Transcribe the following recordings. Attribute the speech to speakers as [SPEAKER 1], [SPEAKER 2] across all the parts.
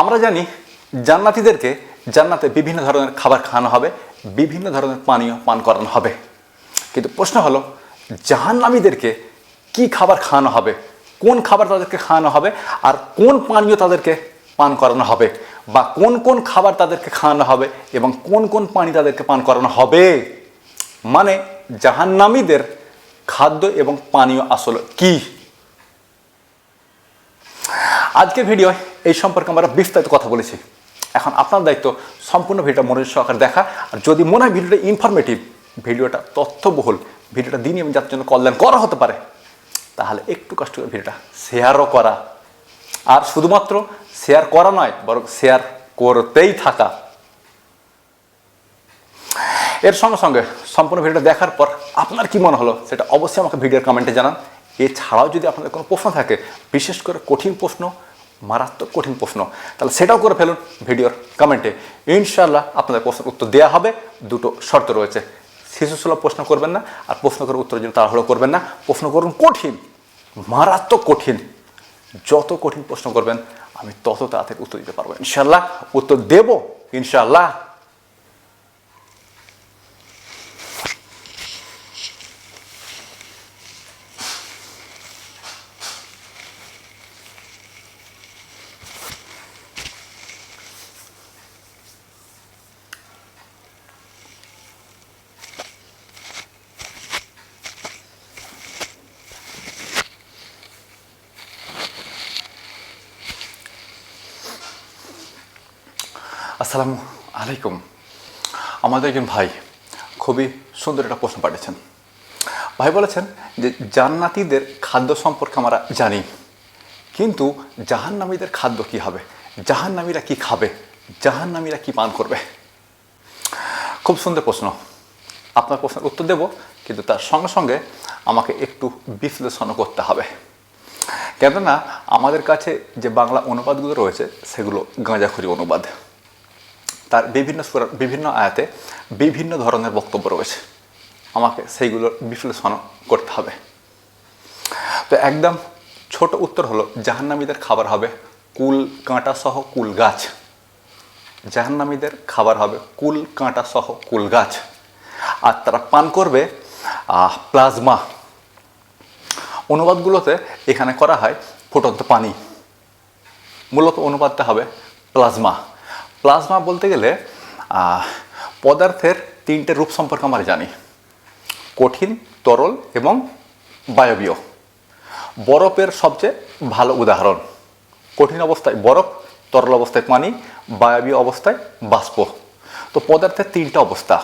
[SPEAKER 1] আমরা জানি জান্নাতিদেরকে জান্নাতে বিভিন্ন ধরনের খাবার খাওয়ানো হবে, বিভিন্ন ধরনের পানীয় পান করানো হবে। কিন্তু প্রশ্ন হলো, জাহান্নামীদেরকে কি খাবার খাওয়ানো হবে? কোন খাবার তাদেরকে খাওয়ানো হবে? আর কোন পানীয় তাদেরকে পান করানো হবে? বা কোন কোন খাবার তাদেরকে খাওয়ানো হবে? এবং কোন কোন পানি তাদেরকে পান করানো হবে? মানে জাহান্নামীদের খাদ্য এবং পানীয় আসলে কি? আজকের ভিডিও এই সম্পর্কে আমরা বিস্তারিত কথা বলেছি। এখন আপনার দায়িত্ব সম্পূর্ণ ভিডিওটা মনোযোগ সহকারে দেখা। আর যদি মনে হয় ভিডিওটা ইনফরমেটিভ ভিডিওটা তথ্যবহুল, ভিডিওটা দিনই যার জন্য কল্যাণ করা হতে পারে, তাহলে একটু কষ্ট করে ভিডিওটা শেয়ারও করা। আর শুধুমাত্র শেয়ার করা নয়, বরং শেয়ার করতেই থাকা। এর সঙ্গে সঙ্গে সম্পূর্ণ ভিডিওটা দেখার পর আপনার কি মনে হলো, সেটা অবশ্যই আমাকে ভিডিওর কমেন্টে জানান। এছাড়াও যদি আপনাদের কোনো প্রশ্ন থাকে, বিশেষ করে কঠিন প্রশ্ন মারাত্মক কঠিন প্রশ্ন। তাহলে সেটাও করে ফেলুন ভিডিওর কমেন্টে। ইনশাল্লাহ আপনাদের প্রশ্নের উত্তর দেওয়া হবে। দুটো শর্ত রয়েছে। শিশুসুলভ প্রশ্ন করবেন না আর প্রশ্ন করে উত্তরের জন্য তাড়াহুড়ো করবেন না। প্রশ্ন করুন কঠিন, মারাত্মক কঠিন। যত কঠিন প্রশ্ন করবেন, আমি তত তাড়াতাড়ি উত্তর দিতে পারব। ইনশাল্লাহ উত্তর দেব। ইনশাল্লাহ আসসালামু আলাইকুম। আমাদের একজন ভাই খুবই সুন্দর একটা প্রশ্ন পাঠিয়েছেন। ভাই বলেছেন যে, জান্নাতীদের খাদ্য সম্পর্কে আমরা জানি, কিন্তু জাহান্নামীদের খাদ্য কি হবে? জাহান্নামীরা কি খাবে? জাহান্নামীরা কি পান করবে? খুব সুন্দর প্রশ্ন। আপনার প্রশ্নের উত্তর দেব, কিন্তু তার সঙ্গে সঙ্গে আমাকে একটু বিশ্লেষণও করতে হবে। কেননা আমাদের কাছে যে বাংলা অনুবাদগুলো রয়েছে, সেগুলো গাঁজাখুরি অনুবাদ। তার বিভিন্ন সুরা বিভিন্ন আয়াতে বিভিন্ন ধরনের বক্তব্য রয়েছে। আমাকে সেইগুলোর বিশ্লেষণ করতে হবে। তো একদম ছোট উত্তর হলো, জাহান্নামীদের খাবার হবে কুল কাঁটা সহ কুল গাছ। জাহান্নামীদের খাবার হবে কুল কাঁটা সহ কুল গাছ। আর তারা পান করবে প্লাজমা। অনুবাদগুলোতে এখানে করা হয় ফুটন্ত পানি। মূলত অনুবাদটা হবে প্লাজমা। প্লাজমা বলতে গেলে পদার্থের তিনটে রূপ সম্পর্কে আমরা জানি। কঠিন, তরল এবং বায়বীয়। বরফের সবচেয়ে ভালো উদাহরণ। কঠিন অবস্থায় বরফ, তরল অবস্থায় পানি, বায়বীয় অবস্থায় বাষ্প। তো পদার্থের তিনটা অবস্থা,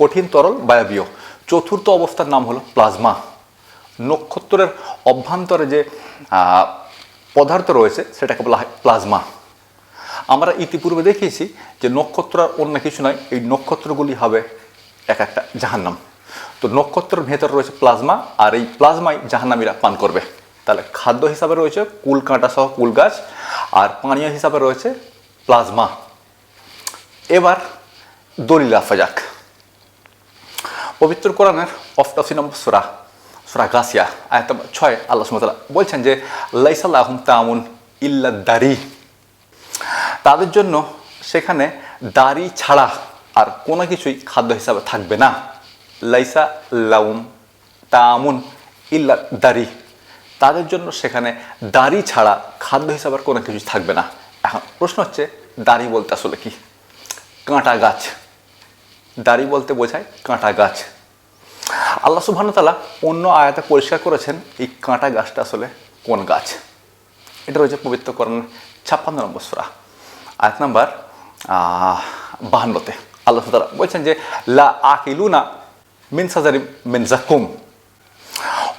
[SPEAKER 1] কঠিন, তরল, বায়বীয়। চতুর্থ অবস্থার নাম হলো প্লাজমা। নক্ষত্রের অভ্যন্তরে যে পদার্থ রয়েছে, সেটাকে বলা হয় প্লাজমা। আমরা ইতিপূর্বে দেখিয়েছি যে নক্ষত্র আর অন্য কিছু নয়, এই নক্ষত্রগুলি হবে এক একটা জাহান্নাম। তো নক্ষত্রের ভেতর রয়েছে প্লাজমা, আর এই প্লাজমাই জাহান্নামীরা পান করবে। তাহলে খাদ্য হিসাবে রয়েছে কুল কাঁটা সহ কুল গাছ, আর পানীয় হিসাবে রয়েছে প্লাজমা। এবার দলিল আফা যাক পবিত্র কোরআনের অষ্টাশি নম্বর সুরা সুরা গাছিয়া আয়াত ছয়, আল্লাহ সুমতাল্লাহ বলছেন যে, লাইসাল্লাহম তামুন ইল্লা দারি। তাদের জন্য সেখানে দাড়ি ছাড়া আর কোনো কিছুই খাদ্য হিসাবে থাকবে না। লাইসা লাউম তামুন ইল্লা দাড়ি। তাদের জন্য সেখানে দাড়ি ছাড়া খাদ্য হিসাবে কোনো কিছু থাকবে না। এখন প্রশ্ন হচ্ছে, দাড়ি বলতে আসলে কি? কাঁটা গাছ। দাড়ি বলতে বোঝায় কাঁটা গাছ। আল্লাহ সুবহান তালা অন্য আয়াতে পরিষ্কার করেছেন এই কাঁটা গাছটা আসলে কোন গাছ। এটা রয়েছে পবিত্র করণ ছাপ্পান্ন নম্বর সুরা। আয়াত নাম্বার বাহান্নতে। আল্লাহ তালা বলছেন যে, লা আকিলুনা মিন সাজারি মিন জাকুম।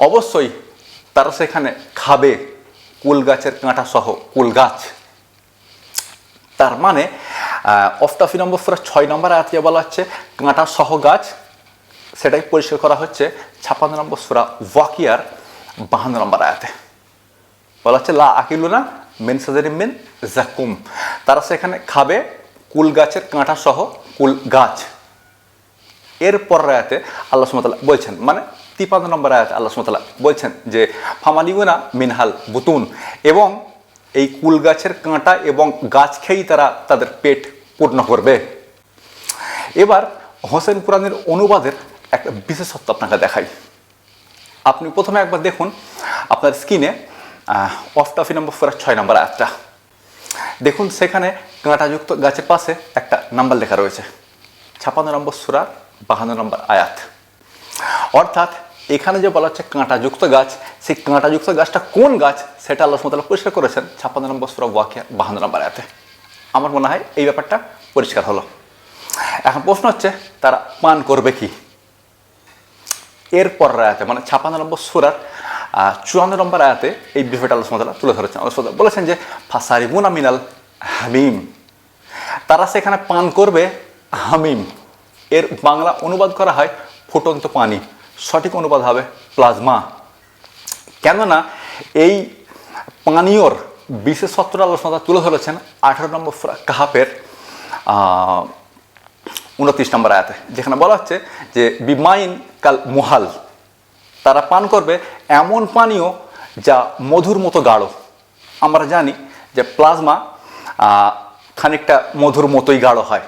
[SPEAKER 1] অবশ্যই তারা সেখানে খাবে কুল গাছের কাঁটা সহ, কুল গাছ। তার মানে অফতাফি নম্বর সুরা ছয় নম্বর আয়াতে বলা হচ্ছে, কাঁটা সহ গাছ, সেটাই পরিষ্কার করা হচ্ছে ছাপ্পান্ন নম্বর সুরা ওয়াকিয়ার বাহান্ন নম্বর আয়াতে। বলা হচ্ছে, লা আকিলুনা মেন সাজারি মেন জাকুম। তারা সেখানে খাবে, কুল গাছের কাঁটা সহ কুল গাছ। এরপর আয়াতে আল্লাহ সুমতাল্লাহ বলছেন মানে তিপান্ন নম্বর আয়াতে আল্লাহ সুমতাল্লাহ বলছেন যে ফামালিগুনা মিনহাল বুতুন, এবং এই কুল গাছের কাঁটা এবং গাছ খেয়েই তারা তাদের পেট পূর্ণ করবে। এবার হোসেন কোরআনের অনুবাদের একটা বিশেষত্ব আপনাকে দেখাই। আপনি প্রথমে একবার দেখুন, আপনার স্ক্রিনে অফটাফি নম্বর ফোর ছয় নম্বর আয়াতটা। দেখুন, সেখানে কাঁটাযুক্ত গাছের পাশে একটা নাম্বার লেখা রয়েছে। ছাপান্ন নম্বর সুরা, বাহান্ন নম্বর আয়াত। অর্থাৎ এখানে যে বলা হচ্ছে কাঁটাযুক্ত গাছ, সেই কাঁটাযুক্ত গাছটা কোন গাছ, সেটা আল্লাহ সুমতাল্লাহ পরিষ্কার করেছেন ছাপান্ন নম্বর সুরা ওয়াকিয়া, বাহান্ন নম্বর আয়াতে। আমার মনে হয় এই ব্যাপারটা পরিষ্কার হলো। এখন প্রশ্ন হচ্ছে, তারা পান করবে কি? এরপর আয়াতে মানে ছাপান্ন নম্বর সুরার চুয়ান্ন নম্বর আয়াতে এই বিষয়টা সুমতাল্লাহ তুলে ধরেছেন। সুমতাল্লাহ বলেছেন যে ফাসারিমুনা মিনাল হামিম। তারা সেখানে পান করবে হামিম। এর বাংলা অনুবাদ করা হয় ফুটন্ত পানি। সঠিক অনুবাদ হবে প্লাজমা। কেননা এই পানীয়র বিশেষত্ব আল্লাহ সুমতাল্লাহ তুলে ধরেছেন আঠারো নম্বর কাহাপের উনত্রিশ নম্বর আয়াতে। যেখানে বলা হচ্ছে যে, বিমাইন কাল মুহাল। তারা পান করবে এমন পানীয় যা মধুর মতো গাঢ়। আমরা জানি যে প্লাজমা খানিকটা মধুর মতোই গাঢ় হয়।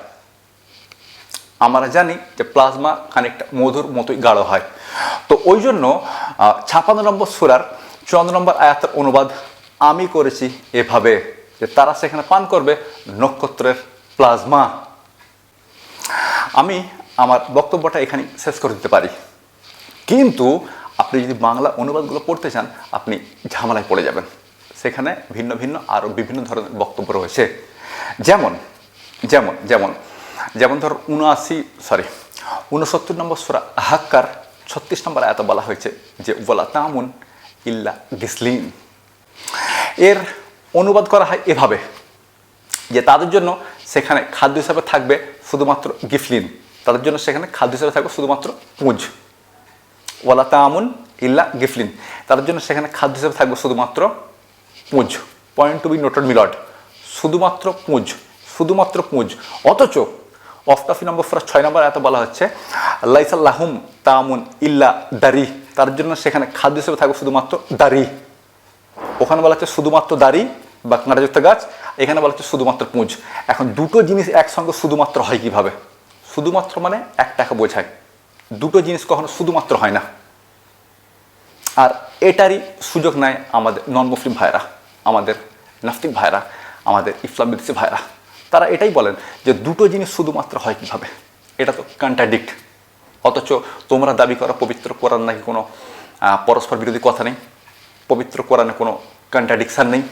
[SPEAKER 1] আমরা জানি যে প্লাজমা খানিকটা মধুর মতোই গাঢ় হয়। তো ওই জন্য ছাপান্ন নম্বর সুরার চুয়ান্ন নম্বর আয়াতের অনুবাদ আমি করেছি এভাবে যে তারা সেখানে পান করবে নক্ষত্রের প্লাজমা। আমি আমার বক্তব্যটা এখানে শেষ করে দিতে পারি। কিন্তু আপনি যদি বাংলা অনুবাদগুলো পড়তে চান, আপনি ঝামেলায় পড়ে যাবেন। সেখানে ভিন্ন ভিন্ন আরও বিভিন্ন ধরনের বক্তব্য রয়েছে। যেমন যেমন যেমন যেমন ধর উনআশি সরি উনসত্তর নম্বর সুরা হাক্কার ছত্রিশ নম্বর এত বলা হয়েছে যে ওলা তামুন ইল্লা গিসলিন। এর অনুবাদ করা হয় এভাবে, যে তাদের জন্য সেখানে খাদ্য হিসাবে থাকবে শুধুমাত্র গিফলিন তাদের জন্য সেখানে খাদ্য হিসাবে থাকবে শুধুমাত্র পুঁজ। ওয়ালা তামুন ইল্লা গিফলিন। তাদের জন্য সেখানে খাদ্য হিসেবে থাকবে শুধুমাত্র পুঁজ। পয়েন্ট টু বি নোটেড মিলট শুধুমাত্র পুঁজ। শুধুমাত্র পুঁজ। অথচ অফটাফি নম্বর ফোর ছয় নম্বর এত বলা হচ্ছে লাইসাল্লাহুম তামুন ইল্লা দারি। তার জন্য সেখানে খাদ্য হিসেবে থাকবে শুধুমাত্র দাড়ি ওখানে বলা হচ্ছে শুধুমাত্র দাড়ি বা কাঁটাযুক্ত গাছ। এখানে বলা হচ্ছে শুধুমাত্র পুঁজ। এখন দুটো জিনিস একসঙ্গে শুধুমাত্র হয় কীভাবে? শুধুমাত্র মানে একটাকে বোঝায়। দুটো জিনিস কখনো শুধুমাত্র হয় না। আর এটারই সুযোগ নেয় আমাদের নন মুসলিম ভাইরা আমাদের নাস্তিক ভাইরা আমাদের ইসলাম বিদেশি ভাইরা তারা এটাই বলেন যে দুটো জিনিস শুধুমাত্র হয় কীভাবে? এটা তো কন্ট্রাডিক্ট অথচ তোমরা দাবি করো পবিত্র কোরআন নাকি কোনো পরস্পর বিরোধী কথা নেই? পবিত্র কোরআনে কোনো কন্ট্রাডিকশান নেই?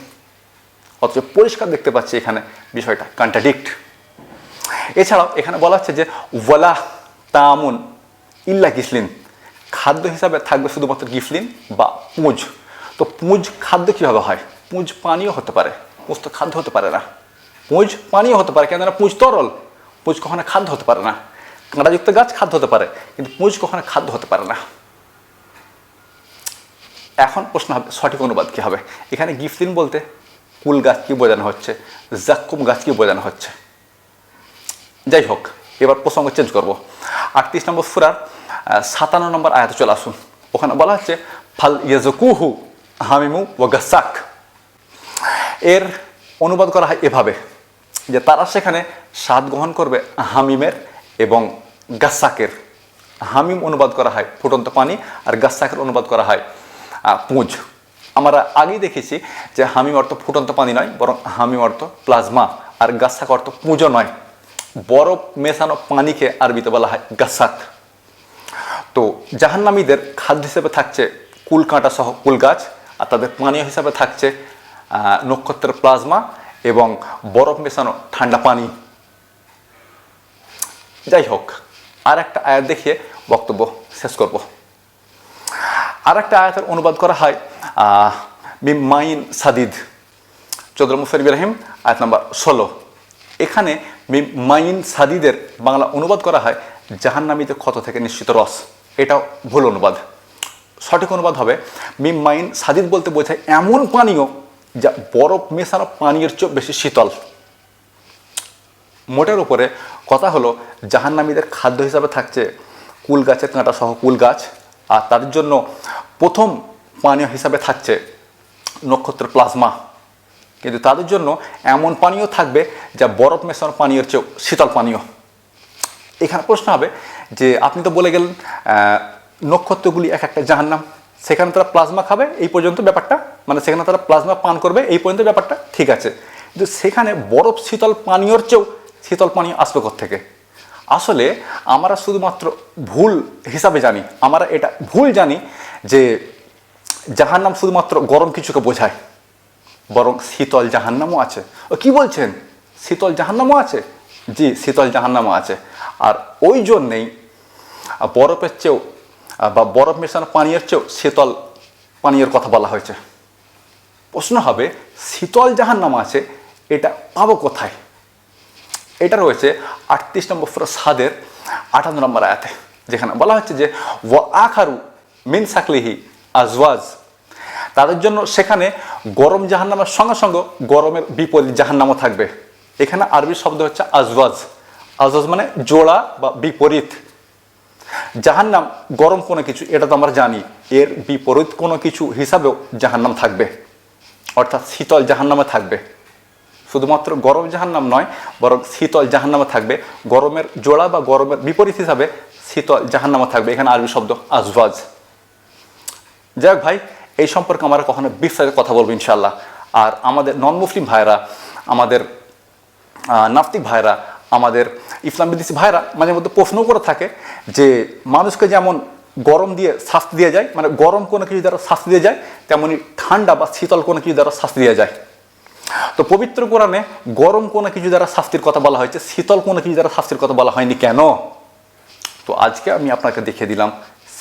[SPEAKER 1] অথচ পরিষ্কার দেখতে পাচ্ছি এখানে বিষয়টা কন্ট্রাডিক্ট এছাড়াও এখানে বলা হচ্ছে যে, ওয়ালা তামুন ইল্লা গিসলিন। খাদ্য হিসাবে থাকবে শুধুমাত্র গিফলিন বা পুঁজ। তো পুঁজ খাদ্য কীভাবে হয়? পুঁজ পানীয় হতে পারে। পুঁজ তো খাদ্য হতে পারে না। পুঁজ পানীয় হতে পারে, কেননা পুঁজ তরল। পুঁজ কখনো খাদ্য হতে পারে না। কাঁটাযুক্ত গাছ খাদ্য হতে পারে, কিন্তু পুঁজ কখনো খাদ্য হতে পারে না। এখন প্রশ্ন হবে, সঠিক অনুবাদ কী হবে? এখানে গিফলিন বলতে কুল গাছ কি বোঝানো হচ্ছে? জাক্কুম গাছ কি বোঝানো হচ্ছে? যাই হোক, এবার প্রসঙ্গ চেঞ্জ করব। আটত্রিশ নম্বর ফুরার সাতান্ন নম্বর আয়াতে চলে আসুন। ওখানে বলা হচ্ছে, ফাল ইয়াজকুহু হামিমু ও গাসাক। এর অনুবাদ করা হয় এভাবে, যে তারা সেখানে স্বাদ গ্রহণ করবে হামিমের এবং গাসাকের। হামিম অনুবাদ করা হয় ফুটন্ত পানি আর গাসাকের অনুবাদ করা হয় পুঁজ। আমরা আগেই দেখেছি যে হামিম অর্থ ফুটন্ত পানি নয়, বরং হামিম অর্থ প্লাজমা আর গাসাক অর্থ পুঁজো নয়। বরফ মেশানো পানিকে আরবিতে বলা হয় গাসাক। তো জাহান্নামীদের খাদ্য হিসেবে থাকছে কুল কাঁটা সহ কুল গাছ আর তাদের পানীয় হিসাবে থাকছে নক্ষত্রের প্লাজমা এবং বরফ মেশানো ঠান্ডা পানি। যাই হোক আর একটা আয়াত দেখিয়ে বক্তব্য শেষ করব। আর একটা আয়াতের অনুবাদ করা হয় আহ, মিম মাইন সাদিদ। চৌধুরী মুফের ইব্রাহিম আয়াত নাম্বার ষোলো। এখানে মিম মাইন সাদিদের বাংলা অনুবাদ করা হয় জাহান্নামীতে ক্ষত থেকে নিশ্চিত রস। এটাও ভুল অনুবাদ। সঠিক অনুবাদ হবে, মিম মাইন সাদিদ বলতে বোঝায় এমন পানীয় যা বরফ মেশানো পানীয়ের চেয়েও বেশি শীতল। মোটের উপরে কথা হলো, জাহান্নামীদের খাদ্য হিসাবে থাকছে কুল গাছের কাঁটা সহ কুল গাছ, আর তাদের জন্য প্রথম পানীয় হিসাবে থাকছে নক্ষত্রের প্লাজমা। কিন্তু তাদের জন্য এমন পানীয় থাকবে যা বরফ মেশানো পানীয়ের চেয়েও শীতল পানীয়। এখানে প্রশ্ন হবে যে আপনি তো বলে গেলেন নক্ষত্রগুলি এক একটা জাহান্নাম। সেখানে তারা প্লাজমা খাবে, এই পর্যন্ত ব্যাপারটা মানে সেখানে তারা প্লাজমা পান করবে, এই পর্যন্ত ব্যাপারটা ঠিক আছে। কিন্তু সেখানে বরফ শীতল পানীয়র চেয়েও শীতল পানীয় আসবে থেকে আসলে আমরা শুধুমাত্র ভুল হিসাবে জানি, আমরা এটা ভুল জানি যে জাহান্নাম শুধুমাত্র গরম কিছুকে বোঝায়, বরং শীতল জাহান্নামও আছে। ও কি বলছেন? শীতল জাহান্নামও আছে? জি, শীতল জাহান্নামও আছে। আর ওই জন্যেই বরফের চেয়েও বা বরফ মেশানো পানীয়ের চেয়েও শীতল পানীয়ের কথা বলা হয়েছে। প্রশ্ন হবে, শীতল জাহান্নাম আছে, এটা পাবো কোথায়? এটা রয়েছে আটত্রিশ নম্বর সুরা সাদের আটান্ন নম্বর আয়াতে, যেখানে বলা হচ্ছে যে, ওয়া আখারু মিন সাকলিহি আজওয়াজ। তাদের জন্য সেখানে গরম জাহান্নামের সঙ্গে সঙ্গে গরমের বিপরীত জাহান্নামও থাকবে। এখানে আরবি শব্দ হচ্ছে আজওয়াজ। আজওয়াজ মানে জোড়া বা বিপরীত। জাহান নাম গরম কোনো কিছু, এটা তো আমরা জানি। এর বিপরীত কোনো কিছু হিসাবেও জাহান্নাম থাকবে। অর্থাৎ শীতল জাহান্নামে থাকবে। শুধুমাত্র গরম জাহান্নাম নয়, বরং শীতল জাহান্নামে থাকবে। গরমের জোড়া বা গরমের বিপরীত হিসাবে শীতল জাহান্নামে থাকবে। এখানে আরবি শব্দ আজওয়াজ। যাই ভাই, এই সম্পর্কে আমরা কখনো বিস্তারিত কথা বলব ইনশাল্লাহ আর আমাদের নন মুসলিম ভাইরা আমাদের নাস্তিক ভাইরা, আমাদের ইসলাম বিদেশি ভাইরা মাঝে মধ্যে প্রশ্ন করে থাকে যে, মানুষকে যেমন গরম দিয়ে শাস্তি দিয়ে যায় মানে গরম কোনো কিছু দ্বারা শাস্তি দিয়ে যায়, তেমনি ঠান্ডা বা শীতল কোনো কিছু দ্বারা শাস্তি দিয়ে যায়। তো পবিত্র কোরআনে গরম কোনো কিছু দ্বারা শাস্তির কথা বলা হয়েছে, শীতল কোনো কিছু দ্বারা শাস্তির কথা বলা হয়নি কেন? তো আজকে আমি আপনাকে দেখিয়ে দিলাম,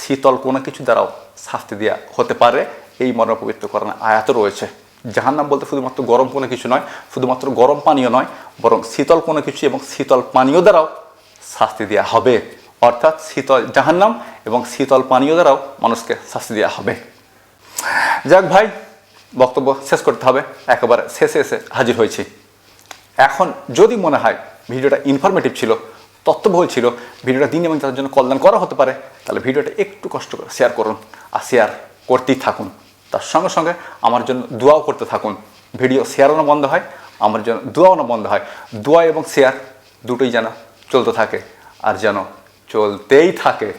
[SPEAKER 1] শীতল কোনো কিছু দ্বারাও শাস্তি দেওয়া হতে পারে, এই মর্ম পবিত্র কোরআনে আয়াত রয়েছে। জাহান্নাম বলতে শুধুমাত্র গরম কোনো কিছু নয়, শুধুমাত্র গরম পানীয় নয়, বরং শীতল কোনো কিছু এবং শীতল পানীয় দ্বারাও শাস্তি দেওয়া হবে। অর্থাৎ শীতল জাহান্নাম এবং শীতল পানীয় দ্বারাও মানুষকে শাস্তি দেওয়া হবে। যাক ভাই, বক্তব্য শেষ করতে হবে, একেবারে শেষে এসে হাজির হয়েছি। এখন যদি মনে হয় ভিডিওটা ইনফরমেটিভ ছিল, তথ্যবহুল ছিল, ভিডিওটা দিন এবং তাদের জন্য কল্যাণ করা হতে পারে, তাহলে ভিডিওটা একটু কষ্ট করে শেয়ার করুন, আর শেয়ার করতেই থাকুন। তার সঙ্গে সঙ্গে আমার জন্য দোয়াও করতে থাকুন। ভিডিও শেয়ারও না বন্ধ হয়, আমার জন্য দোয়াও না বন্ধ হয়। দোয়া এবং শেয়ার দুটোই যেন চলতে থাকে আর যেন চলতেই থাকে।